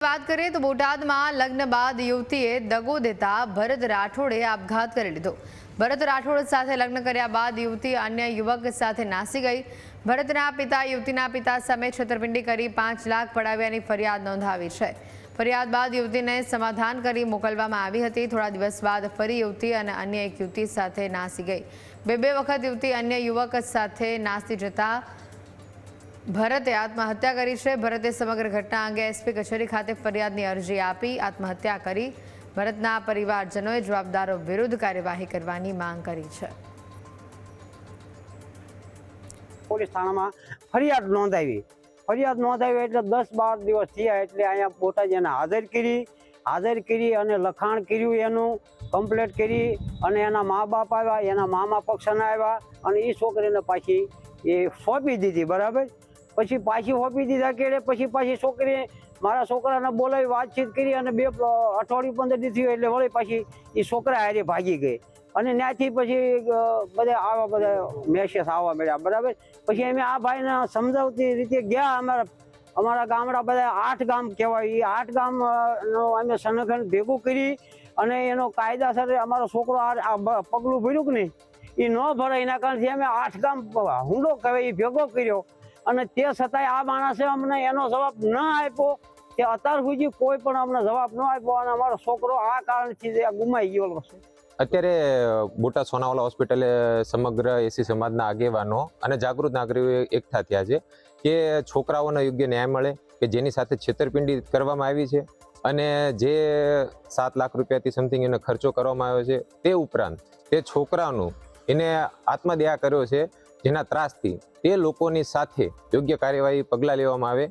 વાત કરીએ તો બોટાદમાં લગ્ન બાદ યુવતીએ દગો દેતા ભરત રાઠોડે આપઘાત કરી લીધો. ભરત રાઠોડ સાથે લગ્ન કર્યા બાદ યુવતી અન્ય યુવક સાથે નાસી ગઈ. ભરતના પિતા, યુવતીના પિતા સામે છેતરપિંડી કરી પાંચ લાખ પડાવ્યાની ફરિયાદ નોંધાવી છે. ફરિયાદ બાદ યુવતીને સમાધાન કરી મોકલવામાં આવી હતી. થોડા દિવસ બાદ ફરી યુવતી અને અન્ય એક યુવતી સાથે નાસી ગઈ. બે બે વખત યુવતી અન્ય યુવક સાથે નાસી જતા ભરતે આત્મહત્યા કરી છે. ભરતે સમગ્ર ઘટના અંગે એસપી કચેરી ખાતે ફરિયાદની અરજી આપી, આત્મહત્યા કરી. ભરતના પરિવારજનોએ જવાબદારો વિરુદ્ધ કાર્યવાહી કરવાની માંગ કરી છે. પોલીસ થાણામાં ફરિયાદ નોંધાવી. ફરિયાદ નોંધાવી એટલે દસ બાર દિવસ થયા એટલે અહીંયા બોટાદ એને હાજર કરી હાજર કરી અને લખાણ કર્યું એનું કમ્પ્લેટ કરી અને એના મા બાપ આવ્યા, એના મામા પક્ષના આવ્યા અને એ છોકરીને પાછી એ સોંપી દીધી, બરાબર? પછી પાછી હોપી દીધા કે પછી પાછી છોકરીને મારા છોકરાને બોલાવી, વાતચીત કરી અને બે અઠવાડિયું પંદર દી થયું એટલે વળી પાછી એ છોકરા હારે ભાગી ગઈ. અને ત્યાંથી પછી બધા આવા બધા મેસેજ આવવા મળ્યા, બરાબર? પછી અમે આ ભાઈને સમજાવતી રીતે ગયા અમારા અમારા ગામડા બધા આઠ ગામ કહેવાય એ આઠ ગામનો અમે સંગઠન ભેગું કરી અને એનો કાયદાસર અમારો છોકરો આ પગલું ભર્યું કે નહીં? એ ન ભરાય, એના કારણથી અમે આઠ ગામ હુંડો કહેવાય એ ભેગો કર્યો. અને તે છતાંય આ માણસે અમને એનો જવાબ ન આપ્યો કે અત્યાર સુધી કોઈ પણ અમને જવાબ ન આપ્યો અને અમારો છોકરો આ કારણથી જે ગુમાઈ ગયેલો છે. અત્યારે બોટા સોનાવાલા હોસ્પિટલે સમગ્ર એસી સમાજના આગેવાનો અને જાગૃત નાગરિકો એકઠા થયા છે કે છોકરાઓને યોગ્ય ન્યાય મળે, કે જેની સાથે છેતરપિંડી કરવામાં આવી છે અને જે સાત લાખ રૂપિયાથી સમથિંગ એનો ખર્ચો કરવામાં આવ્યો છે તે ઉપરાંત તે છોકરાનું એને આત્મદયા કર્યો છે જેના ત્રાસથી તે લોકોની સાથે યોગ્ય કાર્યવાહી પગલાં લેવામાં આવે